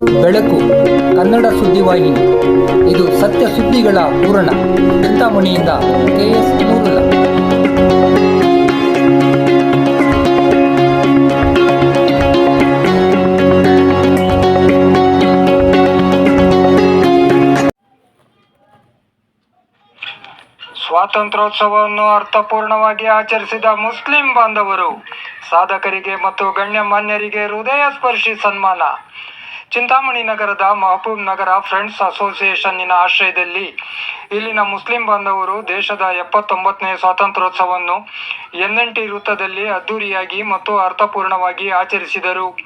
ಬೆಳಕು, ಕನ್ನಡ ಸುದ್ದಿವಾಹಿನಿ ಇದು ಸತ್ಯ ಸುದ್ದಿಗಳ ಪೂರಣ ಚಿಂತಾಮಣಿಯಿಂದ ಕೆಎಸ್ ನೂರುಲ್ಲ ಸ್ವಾತಂತ್ರ್ಯೋತ್ಸವವನ್ನು ಅರ್ಥಪೂರ್ಣವಾಗಿ ಆಚರಿಸಿದ ಮುಸ್ಲಿಂ ಬಾಂಧವರು, ಸಾಧಕರಿಗೆ ಮತ್ತು ಗಣ್ಯಮಾನ್ಯರಿಗೆ ಹೃದಯ ಸ್ಪರ್ಶಿ ಸನ್ಮಾನ. ಚಿಂತಾಮಣಿ ನಗರದ ಮಹಬೂಬ್ ನಗರ ಫ್ರೆಂಡ್ಸ್ ಅಸೋಸಿಯೇಷನ್ನಿನ ಆಶ್ರಯದಲ್ಲಿ ಇಲ್ಲಿನ ಮುಸ್ಲಿಂ ಬಾಂಧವರು ದೇಶದ ಎಪ್ಪತ್ತೊಂಬತ್ತನೇ ಸ್ವಾತಂತ್ರ್ಯೋತ್ಸವವನ್ನು ಎನ್ ಎನ್ ಟಿ ವೃತ್ತದಲ್ಲಿ ಅದ್ದೂರಿಯಾಗಿ ಮತ್ತು ಅರ್ಥಪೂರ್ಣವಾಗಿ ಆಚರಿಸಿದರು.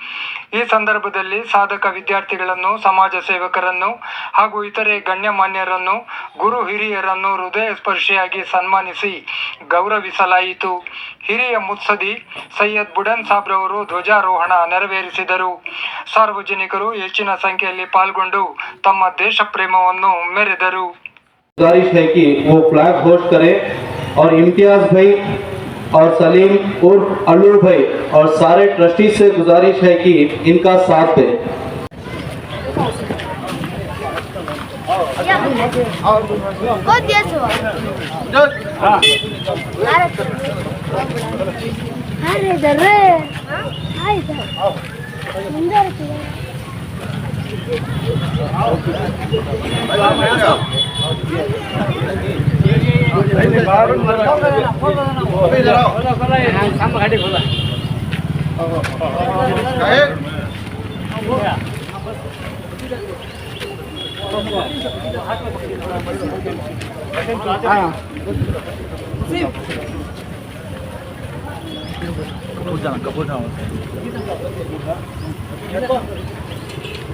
ಈ ಸಂದರ್ಭದಲ್ಲಿ ಸಾಧಕ ವಿದ್ಯಾರ್ಥಿಗಳನ್ನು, ಸಮಾಜ ಸೇವಕರನ್ನು ಹಾಗೂ ಇತರೆ ಗಣ್ಯಮಾನ್ಯರನ್ನು, ಗುರು ಹಿರಿಯರನ್ನು ಹೃದಯ ಸ್ಪರ್ಶಿಯಾಗಿ ಸನ್ಮಾನಿಸಿ ಗೌರವಿಸಲಾಯಿತು. ಹಿರಿಯ ಮುತ್ಸದಿ ಸೈಯದ್ ಬುಡನ್ ಸಾಬ್ರವರು ಧ್ವಜಾರೋಹಣ ನೆರವೇರಿಸಿದರು. ಸಾರ್ವಜನಿಕರು ಹೆಚ್ಚಿನ ಸಂಖ್ಯೆಯಲ್ಲಿ ಪಾಲ್ಗೊಂಡು ತಮ್ಮ ದೇಶ ಪ್ರೇಮವನ್ನು ಮೆರೆದರು गुजारिश है कि वो फ्लैग होस्ट करें और इम्तियाज भाई और सलीम उर्फ अल्लू भाई और सारे ट्रस्टी से गुजारिश है कि इनका साथ दें Kod કપૂર જાણ કપૂર જાણ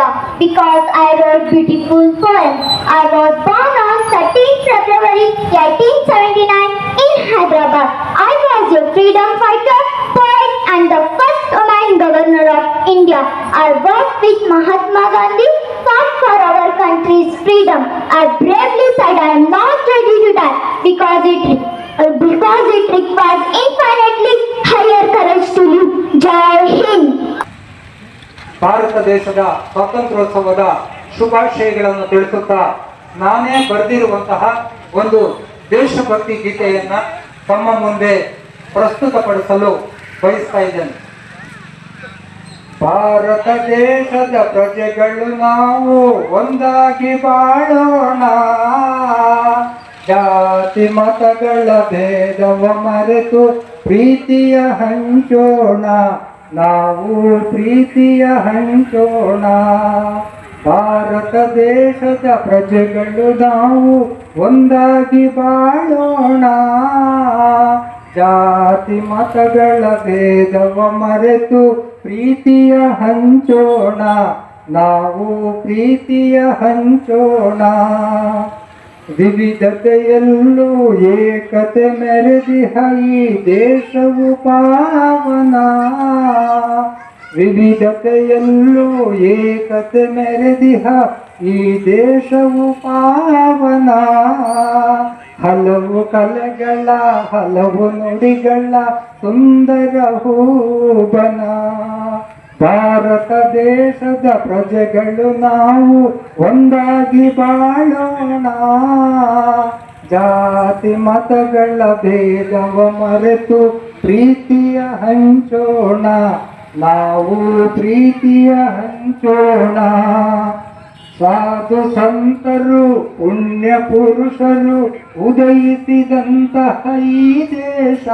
Jabu. because I wrote beautiful poems. I was born on 13 February 1879 in Hyderabad. I was a freedom fighter, poet and the first woman governor of India. I worked with Mahatma Gandhi, fought for our country's freedom. I bravely said I am not ready to die because it because it requires infinitely higher courage to live. Jai Hind. Bharat ದೇಶದ ಸ್ವಾತಂತ್ರ್ಯೋತ್ಸವದ ಶುಭಾಶಯಗಳನ್ನು ತಿಳಿಸುತ್ತಾ ನಾನೇ ಬರೆದಿರುವಂತಹ ಒಂದು ದೇಶಭಕ್ತಿ ಗೀತೆಯನ್ನ ತಮ್ಮ ಮುಂದೆ ಪ್ರಸ್ತುತಪಡಿಸಲು ಬಯಸ್ತಾ ಇದ್ದೇನೆ. ಭಾರತ ದೇಶದ ಪ್ರಜೆಗಳು ನಾವು ಒಂದಾಗಿ ಬಾಳೋಣ. ಜಾತಿ ಮತಗಳ ಭೇದವ ಮರೆತು ಪ್ರೀತಿಯ ಹಂಚೋಣ. ನಾವು ಪ್ರೀತಿಯ ಹಂಚೋಣ. ಭಾರತ ದೇಶದ ಪ್ರಜೆಗಳು ನಾವು ಒಂದಾಗಿ ಬಾಳೋಣ. ಜಾತಿ ಮತಗಳ ಭೇದವ ಮರೆತು ಪ್ರೀತಿಯ ಹಂಚೋಣ. ನಾವು ಪ್ರೀತಿಯ ಹಂಚೋಣ. ವಿವಿಧತೆಯಲ್ಲೂ ಏಕತೆ ಮೆರೆದಿಹ ಈ ದೇಶವು ಪಾವನ. ವಿವಿಧತೆಯಲ್ಲೂ ಏಕತೆ ಮೆರೆದಿಹ ಈ ದೇಶವು ಪಾವನ. ಹಲವು ಕಲೆಗಳ, ಹಲವು ನುಡಿಗಳ ಸುಂದರ ಹೂಬನ. ಭಾರತ ದೇಶದ ಪ್ರಜೆಗಳು ನಾವು ಒಂದಾಗಿ ಬಾಳೋಣ. ಜಾತಿ ಮತಗಳ ಭೇದವ ಮರೆತು ಪ್ರೀತಿಯ ಹಂಚೋಣ. ನಾವು ಪ್ರೀತಿಯ ಹಂಚೋಣ. ಸಾಧು ಸಂತರು, ಪುಣ್ಯ ಪುರುಷರು ಉದಯಿಸಿದಂತಹ ಈ ದೇಶ.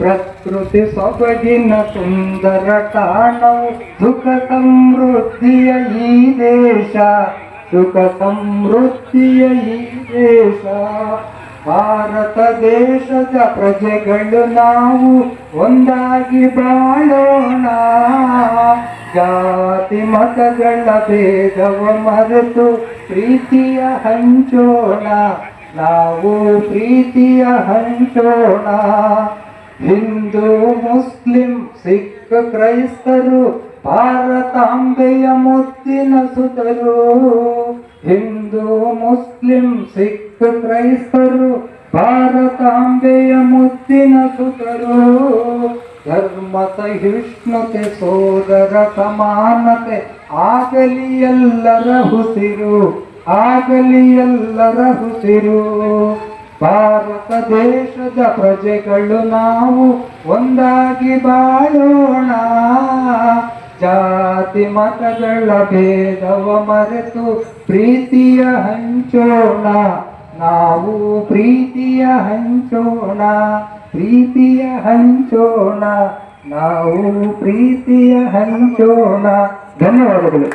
ಪ್ರಕೃತಿ ಸೊಬಗಿನ ಸುಂದರ ತಾಣವು ಸುಖ ಸಮೃದ್ಧಿಯ ಈ ದೇಶ. ಸುಖ ಸಮೃದ್ಧಿಯ ಈ ದೇಶ. ಭಾರತ ದೇಶದ ಪ್ರಜೆಗಳು ನಾವು ಒಂದಾಗಿ ಬಾಳೋಣ. ಜಾತಿ ಮತಗಳ ಭೇದವ ಮರೆತು ಪ್ರೀತಿಯ ಹಂಚೋಣ. ನಾವು ಪ್ರೀತಿಯ ಹಂಚೋಣ. ಹಿಂದೂ ಮುಸ್ಲಿಂ, ಸಿಖ್ ಕ್ರೈಸ್ತರು, ಭಾರತಾಂಬೆಯ ಮುತ್ತಿನ ಸುತರು. ಹಿಂದೂ ಮುಸ್ಲಿಂ, ಸಿಖ್ ಕ್ರೈಸ್ತರು, ಭಾರತಾಂಬೆಯ ಮುತ್ತಿನ ಸುತರು. ಧರ್ಮ ಸಹಿಷ್ಣುತೆ ಸೋದರ ಸಮಾನತೆ, ಆಗಲಿ ಎಲ್ಲರ ಹುಸಿರು ಆಗಲಿ ಎಲ್ಲರ ಹುಸಿರು ಭಾರತ ದೇಶದ ಪ್ರಜೆಗಳು ನಾವು ಒಂದಾಗಿ ಬಾಳೋಣ ಜಾತಿ ಮತಗಳ ಭೇದವ ಮರೆತು ಪ್ರೀತಿಯ ಹಂಚೋಣ ನಾವು ಪ್ರೀತಿಯ ಹಂಚೋಣ ಪ್ರೀತಿಯ ಹಂಚೋಣ ನಾವು ಪ್ರೀತಿಯ ಹಂಚೋಣ ಧನ್ಯವಾದಗಳು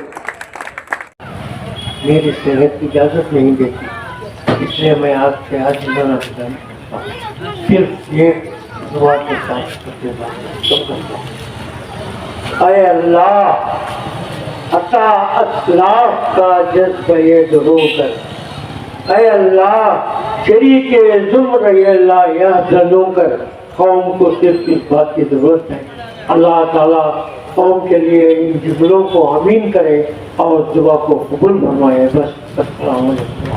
मेरी सेहत की इजाज़त नहीं देती اس لیے میں آپ سے آج بنا کرتا ہوں صرف یہ دعا کے ساتھ اے اللہ عطا اسلاف کا جذبہ یہ درو کر۔ اے اللہ، شریک ظلم اے اللہ یہ جنو کر۔ قوم کو صرف اس بات کی ضرورت ہے۔ اللہ تعالیٰ قوم کے لیے ان جملوں کو امین کرے اور دعا کو قبول فرمائے۔ بس، السلام علیکم۔